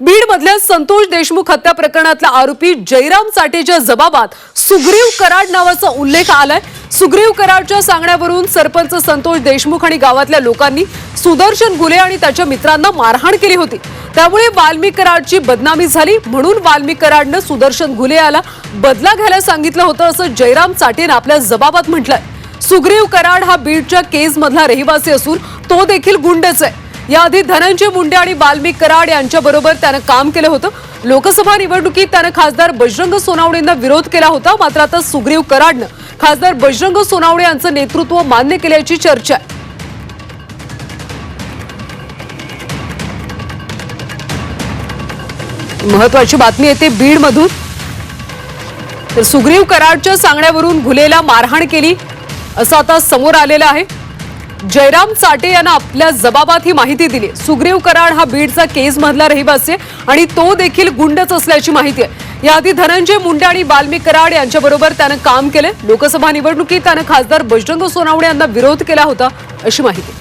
बीड मधल्या संतोष देशमुख हत्या प्रकरणातला आरोपी जयराम चाटेच्या जबाबात सुग्रीव कराड नावाचा उल्लेख आलाय. सुग्रीव कराडच्या सांगण्यावरून सरपंच संतोष देशमुख आणि गावातल्या लोकांनी सुदर्शन गुले आणि त्याच्या मित्रांना मारहाण केली होती. त्यामुळे वाल्मिक कराडची बदनामी झाली. म्हणून वाल्मिक कराडनं सुदर्शन गुले याला बदला घ्यायला सांगितलं होतं असं जयराम चाटेनं आपल्या जबाबात म्हटलंय. सुग्रीव कराड हा बीडच्या केजमधला रहिवासी असून तो देखील गुंडच आहे. याआधी धनंजय मुंडे आणि वाल्मिक कराड यांच्याबरोबर त्यानं काम केलं होतं. लोकसभा निवडणुकीत त्यानं खासदार बजरंग सोनावणेंना विरोध केला होता. मात्र आता सुग्रीव कराडनं खासदार बजरंग सोनावणे यांचं नेतृत्व मान्य केल्याची चर्चा आहे. महत्वाची बातमी येते बीड मधून तर सुग्रीव कराडच्या सांगण्यावरून घुलेला मारहाण केली असं आता समोर आलेलं आहे. जयराम चाटे यांना आपल्या जबाबात ही माहिती दिली. सुग्रीव कराड हा बीडचा केज मधला रहिवासी आहे आणि तो देखील गुंडच असल्याची माहिती आहे. याआधी धनंजय मुंडे आणि वाल्मिक कराड यांच्याबरोबर त्यानं काम केलं. लोकसभा निवडणुकीत त्यानं खासदार बजरंग सोनावणे यांना विरोध केला होता अशी माहिती.